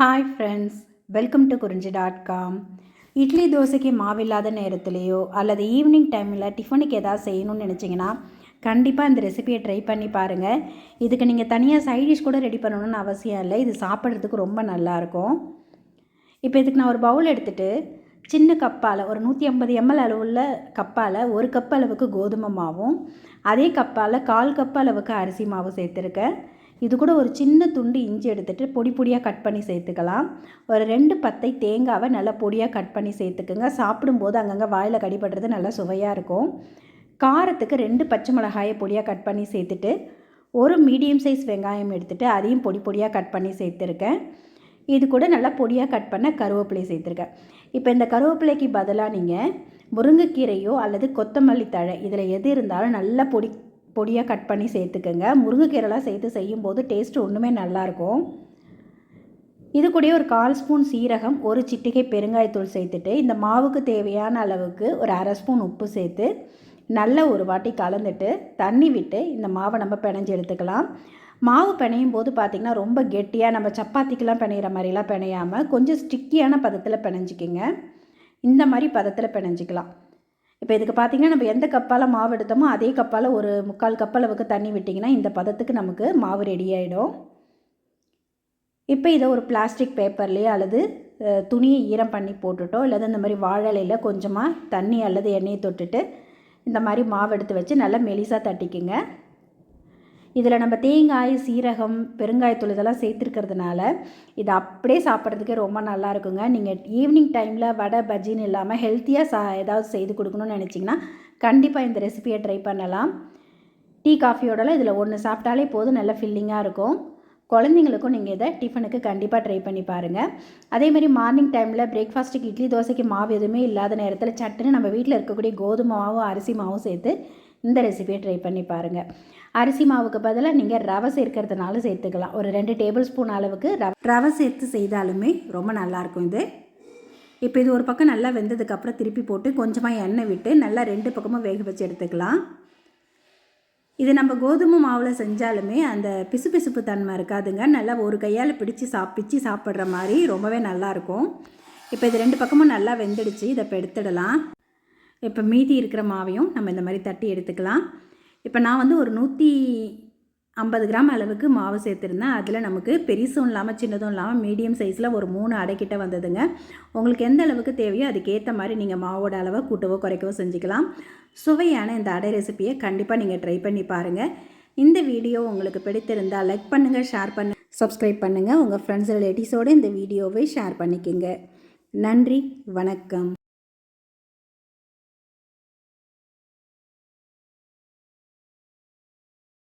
Hi friends welcome to Kurinji dot com idli தோசைக்கு மாவில்லாத நேரத்துலையோ அல்லது ஈவினிங் டைமில் டிஃபனுக்கு எதாவது செய்யணும்னு நினச்சிங்கன்னா கண்டிப்பாக இந்த ரெசிபியை ட்ரை பண்ணி பாருங்கள் இதுக்கு நீங்கள் தனியாக சைடிஷ் கூட ரெடி பண்ணணும்னு அவசியம் இல்லை. இது சாப்பிட்றதுக்கு ரொம்ப நல்லாயிருக்கும் இப்போ இதுக்கு நான் ஒரு பவுல் எடுத்துகிட்டு சின்ன கப்பால் ஒரு நூற்றி ஐம்பது எம்எல் அளவுள்ள கப்பால் ஒரு கப் அளவுக்கு கோதுமை மாவும் அதே கப்பால் கால் கப் அளவுக்கு அரிசி மாவு சேர்த்துருக்கேன். இது கூட ஒரு சின்ன துண்டு இஞ்சி எடுத்துகிட்டு பொடி பொடியாக கட் பண்ணி சேர்த்துக்கலாம். ஒரு ரெண்டு பத்தை தேங்காவை நல்லா பொடியாக கட் பண்ணி சேர்த்துக்குங்க. சாப்பிடும்போது அங்கங்கே வாயில் கடிபடுறது நல்லா சுவையாக இருக்கும். காரத்துக்கு ரெண்டு பச்சை மிளகாயை பொடியாக கட் பண்ணி சேர்த்துட்டு ஒரு மீடியம் சைஸ் வெங்காயம் எடுத்துகிட்டு அதையும் பொடி பொடியாக கட் பண்ணி சேர்த்துருக்கேன். இது கூட நல்லா பொடியாக கட் பண்ண கருவேப்பிலை சேர்த்துருக்கேன். இப்போ இந்த கருவேப்பிலைக்கு பதிலாக நீங்கள் முருங்கைக்கீரையோ அல்லது கொத்தமல்லி தழை இதில் எது இருந்தாலும் நல்லா பொடி பொடியாக கட் பண்ணி சேர்த்துக்கோங்க. முருங்கைக்கீரைலாம் சேர்த்து செய்யும்போது டேஸ்ட்டு ஒன்றுமே நல்லாயிருக்கும். இது கூடயே ஒரு கால் ஸ்பூன் சீரகம் ஒரு சிட்டிகை பெருங்காயத்தூள் சேர்த்துட்டு இந்த மாவுக்கு தேவையான அளவுக்கு ஒரு அரை ஸ்பூன் உப்பு சேர்த்து நல்ல ஒரு வாட்டி கலந்துட்டு தண்ணி விட்டு இந்த மாவை நம்ம பிணைஞ்சு எடுத்துக்கலாம். மாவு பிணையும் போது பார்த்திங்கன்னா ரொம்ப கெட்டியாக நம்ம சப்பாத்திக்கெலாம் பிணையிற மாதிரிலாம் பிணையாமல் கொஞ்சம் ஸ்டிக்கியான பதத்தில் பிணைஞ்சிக்கிங்க. இந்த மாதிரி பதத்தில் பிணைஞ்சிக்கலாம். இப்போ இதுக்கு பார்த்திங்கன்னா நம்ம எந்த கப்பால் மாவு எடுத்தோமோ அதே கப்பால் ஒரு முக்கால் கப் அளவுக்கு தண்ணி விட்டிங்கன்னா இந்த பதத்துக்கு நமக்கு மாவு ரெடி ஆகிடும் இப்போ இதை ஒரு பிளாஸ்டிக் பேப்பர்லேயே அல்லது துணியை ஈரம் பண்ணி போட்டுட்டோ அல்லது இந்த மாதிரி வாழலையில் கொஞ்சமாக தண்ணி அல்லது எண்ணெயை தொட்டுட்டு இந்த மாதிரி மாவு எடுத்து வச்சு நல்லா மெலிசாக தட்டிக்குங்க. இதில் நம்ம தேங்காய் சீரகம் பெருங்காயத்தூள் இதெல்லாம் சேர்த்துருக்கிறதுனால இது அப்படியே சாப்பிட்றதுக்கே ரொம்ப நல்லா இருக்குங்க நீங்கள் ஈவினிங் டைமில் வடை பஜ்ஜின்னு இல்லாமல் ஹெல்த்தியாக சா ஏதாவது செய்து கொடுக்கணும்னு நினச்சிங்கன்னா கண்டிப்பாக இந்த ரெசிபியை ட்ரை பண்ணலாம். டீ காஃபியோடலாம் இதில் ஒன்று சாப்பிட்டாலே போதும். நல்ல ஃபில்லிங்காக இருக்கும். குழந்தைங்களுக்கும் நீங்கள் இதை டிஃபனுக்கு கண்டிப்பாக ட்ரை பண்ணி பாருங்கள் அதேமாதிரி மார்னிங் டைமில் பிரேக்ஃபாஸ்ட்டுக்கு இட்லி தோசைக்கு மாவு எதுவுமே இல்லாத நேரத்தில் சட்டுன்னு நம்ம வீட்டில் இருக்கக்கூடிய கோதுமை மாவும் அரிசி மாவும் சேர்த்து இந்த ரெசிபியை ட்ரை பண்ணி பாருங்கள் அரிசி மாவுக்கு பதிலாக நீங்கள் ரவை சேர்க்கறதுனால சேர்த்துக்கலாம். ஒரு ரெண்டு டேபிள் ஸ்பூன் அளவுக்கு ரவை சேர்த்து செய்தாலுமே ரொம்ப நல்லாயிருக்கும் இது. இப்போ இது ஒரு பக்கம் நல்லா வெந்ததுக்கப்புறம் திருப்பி போட்டு கொஞ்சமாக எண்ணெய் விட்டு நல்லா ரெண்டு பக்கமும் வேக வச்சு எடுத்துக்கலாம். இது நம்ம கோதுமை மாவில் செஞ்சாலுமே அந்த பிசுபிசுப்பு தன்மை இருக்காதுங்க. நல்லா ஒரு கையால் பிடிச்சி சாப் பிச்சு சாப்பிட்ற மாதிரி ரொம்பவே நல்லாயிருக்கும். இப்போ இது ரெண்டு பக்கமும் நல்லா வெந்துடுச்சு. இதை இப்போ எடுத்துடலாம். இப்போ மீதி இருக்கிற மாவையும் நம்ம இந்த மாதிரி தட்டி எடுத்துக்கலாம். இப்போ நான் வந்து ஒரு நூற்றி ஐம்பது கிராம் அளவுக்கு மாவு சேர்த்துருந்தேன். அதில் நமக்கு பெருசும் இல்லாமல் சின்னதும் இல்லாமல் மீடியம் சைஸில் ஒரு மூணு அடைக்கிட்ட வந்ததுங்க. உங்களுக்கு எந்த அளவுக்கு தேவையோ அதுக்கேற்ற மாதிரி நீங்கள் மாவோட அளவை கூட்டவோ குறைக்கவோ செஞ்சுக்கலாம். சுவையான இந்த அடை ரெசிப்பியை கண்டிப்பாக நீங்கள் ட்ரை பண்ணி பாருங்கள் இந்த வீடியோ உங்களுக்கு பிடித்திருந்தால் லைக் பண்ணுங்கள் ஷேர் பண்ணு சப்ஸ்கிரைப் பண்ணுங்கள் உங்கள் ஃப்ரெண்ட்ஸ் ரிலேட்டிவ்ஸோடு இந்த வீடியோவை ஷேர் பண்ணிக்கோங்க. நன்றி வணக்கம்.